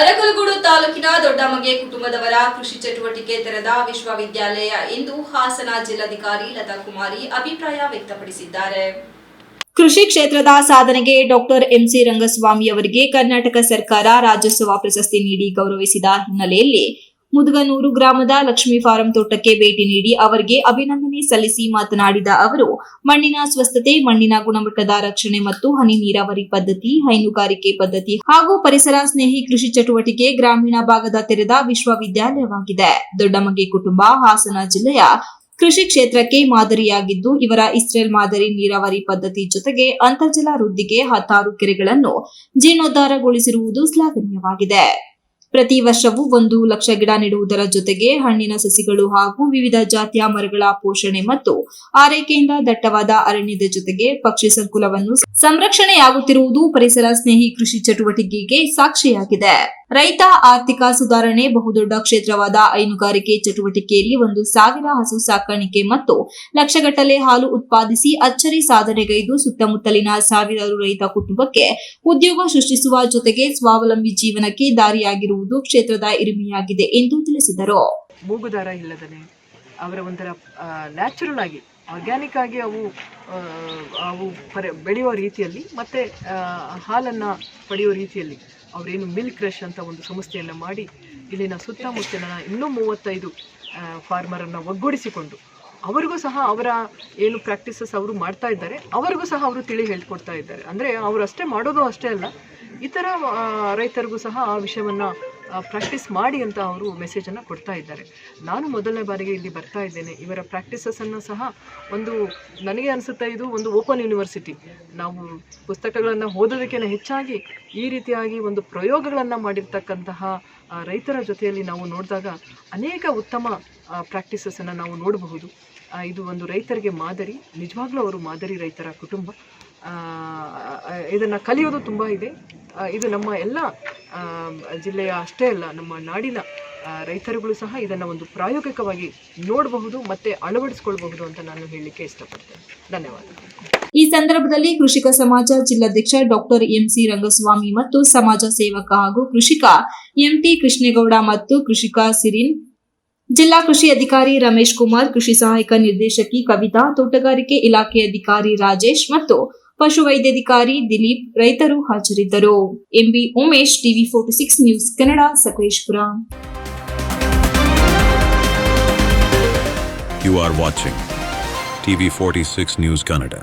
ಅರಕಲಗೂಡು ತಾಲೂಕಿನ ದೊಡ್ಡಮಗೆ ಕುಟುಂಬದವರ ಕೃಷಿ ಚಟುವಟಿಕೆ ತೆರೆದ ವಿಶ್ವವಿದ್ಯಾಲಯ ಎಂದು ಹಾಸನ ಜಿಲ್ಲಾಧಿಕಾರಿ ಲತಾ ಕುಮಾರಿ ಅಭಿಪ್ರಾಯ ವ್ಯಕ್ತಪಡಿಸಿದ್ದಾರೆ. ಕೃಷಿ ಕ್ಷೇತ್ರದ ಸಾಧನೆಗೆ ಡಾಕ್ಟರ್ ಎಂಸಿ ರಂಗಸ್ವಾಮಿ ಅವರಿಗೆ ಕರ್ನಾಟಕ ಸರ್ಕಾರ ರಾಜ್ಯೋತ್ಸವ ಪ್ರಶಸ್ತಿ ನೀಡಿ ಗೌರವಿಸಿದ ಹಿನ್ನೆಲೆಯಲ್ಲಿ ಮುದುಗನೂರು ಗ್ರಾಮದ ಲಕ್ಷ್ಮೀ ಫಾರಂ ತೋಟಕ್ಕೆ ಭೇಟಿ ನೀಡಿ ಅವರಿಗೆ ಅಭಿನಂದನೆ ಸಲ್ಲಿಸಿ ಮಾತನಾಡಿದ ಅವರು, ಮಣ್ಣಿನ ಸ್ವಸ್ಥತೆ, ಮಣ್ಣಿನ ಗುಣಮಟ್ಟದ ರಕ್ಷಣೆ ಮತ್ತು ಹನಿ ನೀರಾವರಿ ಪದ್ಧತಿ, ಹೈನುಗಾರಿಕೆ ಪದ್ಧತಿ ಹಾಗೂ ಪರಿಸರ ಸ್ನೇಹಿ ಕೃಷಿ ಚಟುವಟಿಕೆ ಗ್ರಾಮೀಣ ಭಾಗದ ತೆರೆದ ವಿಶ್ವವಿದ್ಯಾಲಯವಾಗಿದೆ. ದೊಡ್ಡಮಗೆ ಕುಟುಂಬ, ಹಾಸನ ಜಿಲ್ಲೆಯ ಕೃಷಿ ಕ್ಷೇತ್ರಕ್ಕೆ ಮಾದರಿಯಾಗಿದ್ದು, ಇವರ ಇಸ್ರೇಲ್ ಮಾದರಿ ನೀರಾವರಿ ಪದ್ಧತಿ ಜೊತೆಗೆ ಅಂತರ್ಜಲ ವೃದ್ಧಿಗೆ ಹತ್ತಾರು ಕೆರೆಗಳನ್ನು ಜೀರ್ಣೋದ್ಧಾರಗೊಳಿಸಿರುವುದು ಶ್ಲಾಘನೀಯವಾಗಿದೆ. ಪ್ರತಿ ವರ್ಷವೂ ಒಂದು ಲಕ್ಷ ಗಿಡ ನೆಡುವುದರ ಜೊತೆಗೆ ಹಣ್ಣಿನ ಸಸಿಗಳು ಹಾಗೂ ವಿವಿಧ ಜಾತಿಯ ಮರಗಳ ಪೋಷಣೆ ಮತ್ತು ಆರೈಕೆಯಿಂದ ದಟ್ಟವಾದ ಅರಣ್ಯದ ಜೊತೆಗೆ ಪಕ್ಷಿ ಸಂಕುಲವನ್ನು ಸಂರಕ್ಷಣೆಯಾಗುತ್ತಿರುವುದು ಪರಿಸರ ಸ್ನೇಹಿ ಕೃಷಿ ಚಟುವಟಿಕೆಗೆ ಸಾಕ್ಷಿಯಾಗಿದೆ. ರೈತ ಆರ್ಥಿಕ ಸುಧಾರಣೆ, ಬಹುದೊಡ್ಡ ಕ್ಷೇತ್ರವಾದ ಹೈನುಗಾರಿಕೆ ಚಟುವಟಿಕೆಯಲ್ಲಿ ಒಂದು ಸಾವಿರ ಹಸು ಸಾಕಾಣಿಕೆ ಮತ್ತು ಲಕ್ಷಗಟ್ಟಲೆ ಹಾಲು ಉತ್ಪಾದಿಸಿ ಅಚ್ಚರಿ ಸಾಧನೆಗೈದು ಸುತ್ತಮುತ್ತಲಿನ ಸಾವಿರಾರು ರೈತ ಕುಟುಂಬಕ್ಕೆ ಉದ್ಯೋಗ ಸೃಷ್ಟಿಸುವ ಜೊತೆಗೆ ಸ್ವಾವಲಂಬಿ ಜೀವನಕ್ಕೆ ದಾರಿಯಾಗಿರುವುದು ಕ್ಷೇತ್ರದ ಹಿರಿಮೆಯಾಗಿದೆ ಎಂದು ತಿಳಿಸಿದರು. ಮೂಗುದಾರ ಇಲ್ಲದನೆ ಅವರ ಒಂಥರ ನ್ಯಾಚುರಲ್ ಆಗಿ ಆರ್ಗ್ಯಾನಿಕ್ ಆಗಿ ಅವು ಅವು ಬೆಳೆಯುವ ರೀತಿಯಲ್ಲಿ ಮತ್ತೆ ಹಾಲನ್ನು ಪಡೆಯುವ ರೀತಿಯಲ್ಲಿ ಅವರೇನು ಮಿಲ್ಕ್ ಕ್ರಷ್ ಅಂತ ಒಂದು ಸಂಸ್ಥೆಯನ್ನು ಮಾಡಿ ಇಲ್ಲಿನ ಸುತ್ತಮುತ್ತಲಿನ ಇನ್ನೂ ಮೂವತ್ತೈದು ಫಾರ್ಮರನ್ನು ಒಗ್ಗೂಡಿಸಿಕೊಂಡು ಅವರಿಗೂ ಸಹ ಅವರ ಏನು ಪ್ರಾಕ್ಟೀಸಸ್ ಅವರು ಮಾಡ್ತಾ ಇದ್ದಾರೆ, ಅವರಿಗೂ ಸಹ ಅವರು ತಿಳಿ ಹೇಳ್ಕೊಡ್ತಾ ಇದ್ದಾರೆ. ಅಂದರೆ ಅವರು ಅಷ್ಟೇ ಮಾಡೋದು ಅಷ್ಟೇ ಅಲ್ಲ, ಇತರ ರೈತರಿಗೂ ಸಹ ಆ ವಿಷಯವನ್ನು ಪ್ರಾಕ್ಟೀಸ್ ಮಾಡಿ ಅಂತ ಅವರು ಮೆಸೇಜನ್ನು ಕೊಡ್ತಾ ಇದ್ದಾರೆ. ನಾನು ಮೊದಲನೇ ಬಾರಿಗೆ ಇಲ್ಲಿ ಬರ್ತಾ ಇದ್ದೇನೆ. ಇವರ ಪ್ರಾಕ್ಟೀಸಸನ್ನು ಸಹ ಒಂದು ನನಗೆ ಅನಿಸುತ್ತೆ ಇದು ಒಂದು ಓಪನ್ ಯೂನಿವರ್ಸಿಟಿ ನಾವು ಪುಸ್ತಕಗಳನ್ನು ಓದೋದಕ್ಕಿಂತ ಹೆಚ್ಚಾಗಿ ಈ ರೀತಿಯಾಗಿ ಒಂದು ಪ್ರಯೋಗಗಳನ್ನು ಮಾಡಿರ್ತಕ್ಕಂತಹ ರೈತರ ಜೊತೆಯಲ್ಲಿ ನಾವು ನೋಡಿದಾಗ ಅನೇಕ ಉತ್ತಮ ಪ್ರಾಕ್ಟೀಸಸನ್ನು ನಾವು ನೋಡಬಹುದು. ಇದು ಒಂದು ರೈತರಿಗೆ ಮಾದರಿ, ನಿಜವಾಗ್ಲೂ ಅವರು ಮಾದರಿ ರೈತರ ಕುಟುಂಬ. ಇದನ್ನು ಕಲಿಯೋದು ತುಂಬ ಇದೆ. ಇದು ನಮ್ಮ ಎಲ್ಲ ಜಿಲ್ಲೆಯ ಅಷ್ಟೇ ಅಲ್ಲ, ನಮ್ಮ ನಾಡಿನ ರೈತರುಗಳು ಸಹ ಇದನ್ನು ಒಂದು ಪ್ರಾಯೋಗಿಕವಾಗಿ ನೋಡಬಹುದು ಮತ್ತೆ ಅಳವಡಿಸಿಕೊಳ್ಳಬಹುದು ಅಂತ ನಾನು ಹೇಳಲಿಕ್ಕೆ ಇಷ್ಟಪಡ್ತೇನೆ. ಧನ್ಯವಾದ. ಈ ಸಂದರ್ಭದಲ್ಲಿ ಕೃಷಿಕ ಸಮಾಜ ಜಿಲ್ಲಾಧ್ಯಕ್ಷ ಡಾಕ್ಟರ್ ಎಂಸಿ ರಂಗಸ್ವಾಮಿ ಮತ್ತು ಸಮಾಜ ಸೇವಕ ಹಾಗೂ ಕೃಷಿಕ ಎಂಟಿ ಕೃಷ್ಣೇಗೌಡ ಮತ್ತು ಕೃಷಿಕ ಸಿರಿನ್, ಜಿಲ್ಲಾ ಕೃಷಿ ಅಧಿಕಾರಿ ರಮೇಶ್ ಕುಮಾರ್, ಕೃಷಿ ಸಹಾಯಕ ನಿರ್ದೇಶಕಿ ಕವಿತಾ, ತೋಟಗಾರಿಕೆ ಇಲಾಖೆ ಅಧಿಕಾರಿ ರಾಜೇಶ್ ಮತ್ತು ಪಶುವೈದ್ಯಾಧಿಕಾರಿ ದಿಲೀಪ್ ರೈತರು ಹಾಜರಿದ್ದರು M B Umesh, TV forty six news Kannada, Sakleshpur You are watching TV46 News Kannada.